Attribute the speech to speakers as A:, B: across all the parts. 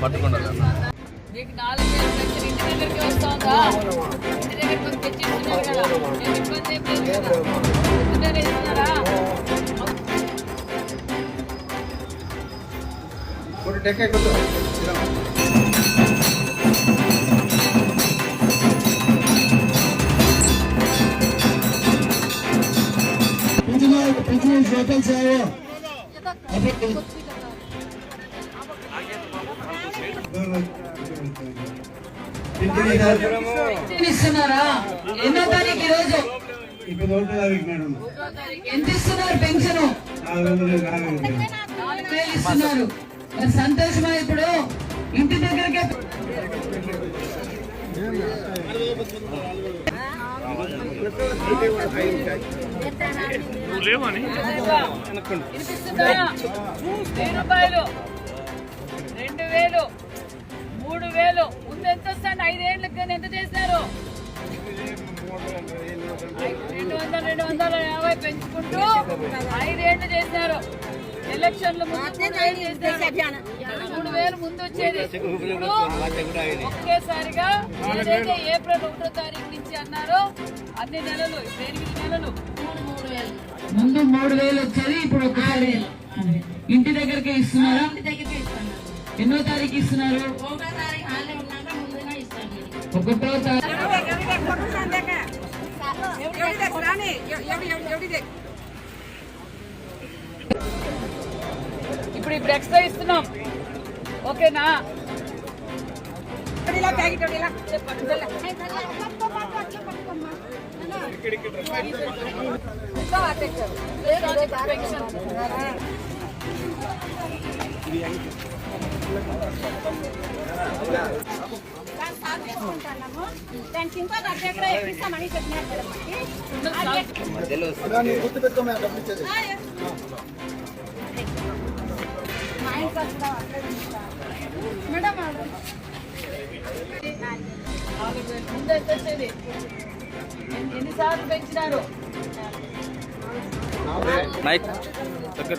A: పట్టుకున్నారు
B: మీకు నాలుగు వేలు పెంచిన ఇంటి దగ్గరికి వస్తుందా ఇంటి దగ్గరికి వచ్చి తెచ్చిస్తున్నారు కదా నేను ఇబ్బంది ఏం లేదు కదా ఇస్తున్నారా
C: ஒரு டெக்கை கொடுத்து பிஜிஎஸ் ஹோட்டல்
B: சேவை ఇస్తున్నారా? ఎన్నో తారీఖు ఈరోజు?
C: ఇప్పుడు ఒకటో తారీఖు మేడం
B: ఎంత ఇస్తున్నారు పెన్షన్ మరి సంతోషమా ఇప్పుడు? ఇంటి దగ్గరకే రూపాయలు రెండు వేలు మూడు వేలు ముందు ఎంత వస్తాండి ఐదేళ్ళకి కానీ ఎంత చేశారు రెండు వందల రెండు వందల యాభై పెంచుకుంటూ ఐదేళ్ళు చేశారు ఎలక్షన్లు మూడు వేలు. మూడు వేలు ముందు వచ్చేది. ఒకేసారిగా ఏదైతే ఏప్రిల్ ఒకటో తారీఖు నుంచి అన్నారో అన్ని నెలలు ఎనిమిది నెలలు? ముందు మూడు వేలు వచ్చేది ఇప్పుడు ఒకసారి ఇంటి దగ్గరకే ఇస్తున్నారా? ఎన్నో తారీఖు ఇస్తున్నారు ఒకటో తారీఖు ఇప్పుడు ఇప్పుడు ఎక్స్ట్రా ఇస్తున్నాం ఓకేనా
D: దానికి ఇంకో దగ్గర ఎక్కిస్తామని చెప్పినారు కదా మేడం
B: ఎన్నిసార్లు పెంచినారు
A: మైక్ దగ్గర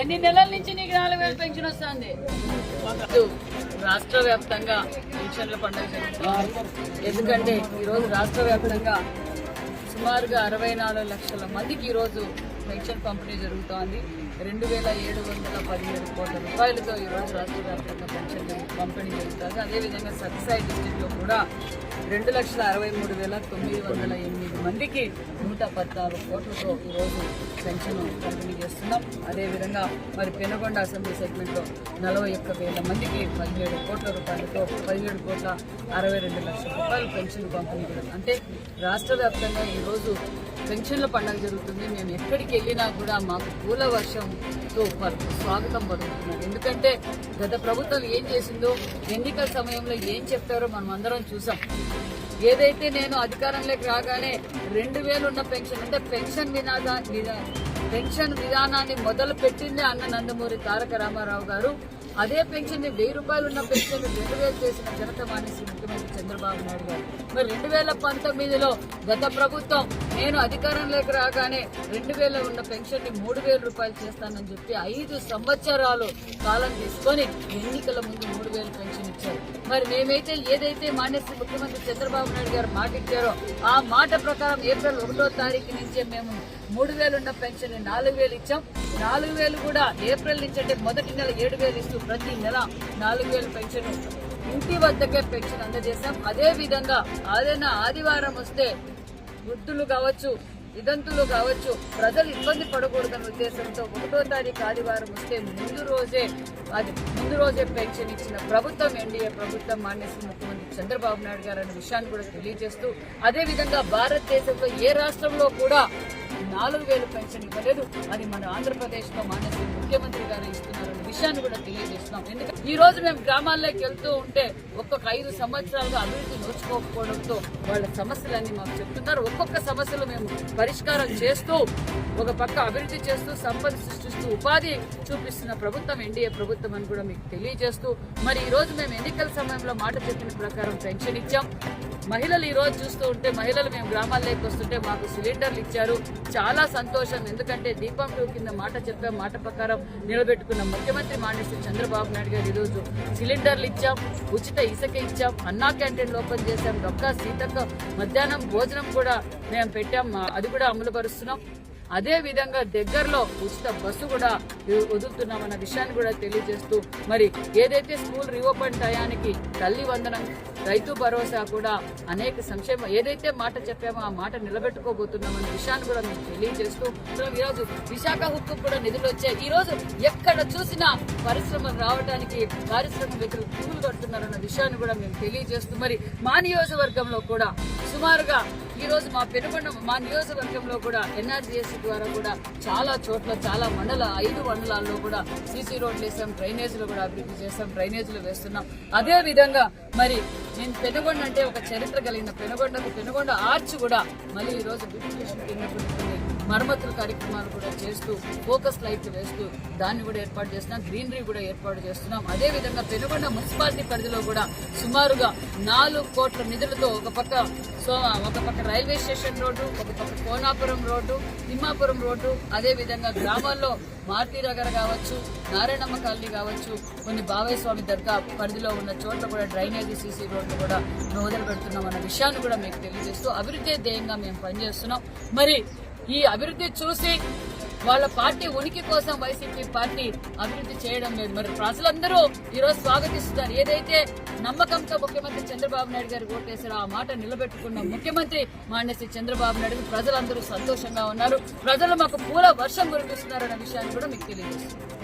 B: ఎన్ని నెలల నుంచి నీకు నాలుగు వేలు పెన్షన్ వస్తుంది? రాష్ట్ర వ్యాప్తంగా పెన్షన్ల పండుగ ఎందుకంటే ఈరోజు రాష్ట్ర వ్యాప్తంగా సుమారుగా అరవై నాలుగు లక్షల మందికి ఈరోజు పెన్షన్ పంపిణీ జరుగుతోంది. రెండు వేల ఏడు వందల పదిహేడు కోట్ల రూపాయలతో ఈరోజు రాష్ట్ర వ్యాప్తంగా పెన్షన్ పంపిణీ జరుగుతుంది. అదేవిధంగా సత్సాయి డిస్టిక్లో కూడా రెండు లక్షల అరవై మూడు వేల తొమ్మిది వందల ఎనిమిది మందికి నూట పద్నాలుగు కోట్లతో ఈరోజు పెన్షన్ పంపిణీ చేస్తున్నాం. అదేవిధంగా మరి పెనుగొండ అసెంబ్లీ సెగ్మెంట్లో నలభై ఒక్క వేల మందికి పదిహేడు కోట్ల రూపాయలతో పదిహేడు కోట్ల అరవై రెండు లక్షల రూపాయలు పెన్షన్ పంపిణీ అంటే రాష్ట్ర వ్యాప్తంగా ఈరోజు పెన్షన్ల పండుగ జరుగుతుంది. మేము ఎక్కడికి వెళ్ళినా కూడా మాకు పూల వర్షంతో స్వాగతం పలుకుతున్నారు. ఎందుకంటే గత ప్రభుత్వం ఏం చేసిందో ఎన్నికల సమయంలో ఏం చెప్పారో మనం అందరం చూసాం. ఏదైతే నేను అధికారంలోకి రాగానే రెండు వేలు ఉన్న పెన్షన్ అంటే పెన్షన్ వినాదా పెన్షన్ విధానాన్ని మొదలు పెట్టిందే అన్న నందమూరి తారక రామారావు గారు. అదే పెన్షన్ని వెయ్యి రూపాయలు ఉన్న పెన్షన్ రెండు వేలు చేసిన జనత మానేసి ముఖ్యమంత్రి చంద్రబాబు నాయుడు గారు. మరి రెండు వేల పంతొమ్మిదిలో గత ప్రభుత్వం నేను అధికారంలోకి రాగానే రెండు వేల ఉన్న పెన్షన్ని మూడు వేల రూపాయలు చేస్తానని చెప్పి ఐదు సంవత్సరాలు కాలం తీసుకొని ఎన్నికల ముందు మూడు వేలు పెన్షన్ ఇచ్చారు. మరి మేమైతే ఏదైతే మానేసి ముఖ్యమంత్రి చంద్రబాబు నాయుడు గారు మాట ఇచ్చారో ఆ మాట ప్రకారం ఏప్రిల్ ఒకటో తారీఖు నుంచే మేము మూడు వేలు ఉన్న పెన్షన్ని నాలుగు వేలు ఇచ్చాం. నాలుగు వేలు కూడా ఏప్రిల్ నుంచి అంటే మొదటి నెల ఏడు వేలు ఇస్తూ ప్రతి నెల నాలుగు వేలు పెన్షన్ ఇంటి వద్దకే పెన్షన్ అందజేశాం. అదే విధంగా ఏదైనా ఆదివారం వస్తే వృద్ధులు కావచ్చు విదంతులు కావచ్చు ప్రజలు ఇబ్బంది పడకూడదన్న ఉద్దేశంతో ఒకటో తారీఖు ఆదివారం వస్తే ముందు రోజే అది ముందు రోజే పెన్షన్ ఇచ్చిన ప్రభుత్వం ఎన్డీఏ ప్రభుత్వం మాన్యశ్రీ ముఖ్యమంత్రి చంద్రబాబు నాయుడు గారు అనే విషయాన్ని కూడా తెలియజేస్తూ అదే విధంగా భారతదేశంలో ఏ రాష్ట్రంలో కూడా నాలుగు వేలు పెన్షన్ ఇవ్వలేదు అది మన ఆంధ్రప్రదేశ్లో మానేసి ముఖ్యమంత్రి గారు ఇస్తున్నారన్న విషయాన్ని కూడా తెలియజేస్తున్నాం. ఎందుకంటే ఈ రోజు మేము గ్రామాల్లోకి వెళ్తూ ఉంటే ఒక్కొక్క ఐదు సంవత్సరాలుగా అభివృద్ధి నోచుకోకపోవడంతో వాళ్ళ సమస్యలన్నీ మాకు చెప్తున్నారు. ఒక్కొక్క సమస్యలు మేము పరిష్కారం చేస్తూ ఒక పక్క అభివృద్ధి చేస్తూ సంపద సృష్టిస్తూ ఉపాధి చూపిస్తున్న ప్రభుత్వం ఎన్డీఏ ప్రభుత్వం అని కూడా మీకు తెలియజేస్తూ మరి ఈ రోజు మేము ఎన్నికల సమయంలో మాట చెప్పిన ప్రకారం పెన్షన్ ఇచ్చాం. మహిళలు ఈ రోజు చూస్తూ ఉంటే మహిళలు మేము గ్రామాల్లోకి వస్తుంటే మాకు సిలిండర్లు ఇచ్చారు. చాలా సంతోషం ఎందుకంటే దీపం టూ కింద మాట చెప్పాం మాట ప్రకారం నిలబెట్టుకున్న ముఖ్యమంత్రి మానేశ్వరి చంద్రబాబు నాయుడు గారు ఈరోజు సిలిండర్లు ఇచ్చాం ఉచిత ఇసుక ఇచ్చాం అన్నా క్యాంటీన్లు ఓపెన్ చేశాం డొక్కా సీతక్క మధ్యాహ్నం భోజనం కూడా మేము పెట్టాం అది కూడా అమలు పరుస్తున్నాం. అదే విధంగా దగ్గరలో ఉచిత బస్సు కూడా వదులుతున్నామన్న విషయాన్ని కూడా తెలియజేస్తూ మరి ఏదైతే స్కూల్ రీఓపెన్ టయానికి తల్లి వందనం రైతు భరోసా కూడా అనేక సంక్షేమ ఏదైతే మాట చెప్పామో ఆ మాట నిలబెట్టుకోబోతున్నామన్న విషయాన్ని కూడా మేము తెలియజేస్తూ ఈరోజు విశాఖ హుక్కు కూడా నిధులు వచ్చాయి ఈ రోజు ఎక్కడ చూసినా పరిశ్రమలు రావడానికి పారిశ్రామికవేత్తలు పూలు కడుతున్నారన్న విషయాన్ని కూడా మేము తెలియజేస్తూ మరి మా నియోజకవర్గంలో కూడా సుమారుగా ఈ రోజు మా పెనుగొండ మా నియోజకవర్గంలో కూడా ఎన్ఆర్జీఎస్ ద్వారా కూడా చాలా చోట్ల చాలా మండల ఐదు మండలాల్లో కూడా సీసీ రోడ్లు వేసాం డ్రైనేజీలు కూడా అభివృద్ధి చేస్తాం డ్రైనేజీలు వేస్తున్నాం. అదే విధంగా మరి నేను పెనుగొండ అంటే ఒక చరిత్ర కలిగిన పెనుగొండకు పెనుగొండ ఆర్చ్ కూడా మళ్ళీ ఈ రోజు బ్యూటిఫికేషన్ కింద మరమ్మతుల కార్యక్రమాలు కూడా చేస్తూ ఫోకస్ లైట్లు వేస్తూ దాన్ని కూడా ఏర్పాటు చేస్తున్నాం గ్రీనరీ కూడా ఏర్పాటు చేస్తున్నాం. అదే విధంగా పెనుగొండ మున్సిపాలిటీ పరిధిలో కూడా సుమారుగా నాలుగు కోట్ల నిధులతో ఒక పక్క సో ఒక పక్క రైల్వే స్టేషన్ రోడ్డు ఒక పక్క కోనాపురం రోడ్డు తిమ్మాపురం రోడ్డు అదేవిధంగా గ్రామాల్లో మారుతి నగర్ కావచ్చు నారాయణమ్మ కాలనీ కావచ్చు కొన్ని బావయ్య స్వామి దర్గా పరిధిలో ఉన్న చోట్ల కూడా డ్రైనేజీ సీసీ రోడ్లు కూడా మొదలు పెడుతున్నాం అన్న విషయాన్ని కూడా మీకు తెలియజేస్తూ అభివృద్ధి ధ్యేయంగా మేము పనిచేస్తున్నాం. మరి ఈ అభివృద్ధి చూసి వాళ్ళ పార్టీ ఉనికి కోసం వైసీపీ పార్టీ అభివృద్ధి చేయడం లేదు. మరి ప్రజలందరూ ఈరోజు స్వాగతిస్తున్నారు. ఏదైతే నమ్మకంతో ముఖ్యమంత్రి చంద్రబాబు నాయుడు గారు ఓటేశారో ఆ మాట నిలబెట్టుకున్న ముఖ్యమంత్రి మానేసి చంద్రబాబు నాయుడు ప్రజలందరూ సంతోషంగా ఉన్నారు. ప్రజలు మాకు పూల వర్షం కురిపిస్తున్నారన్న విషయాన్ని కూడా మీకు తెలియజేస్తున్నారు.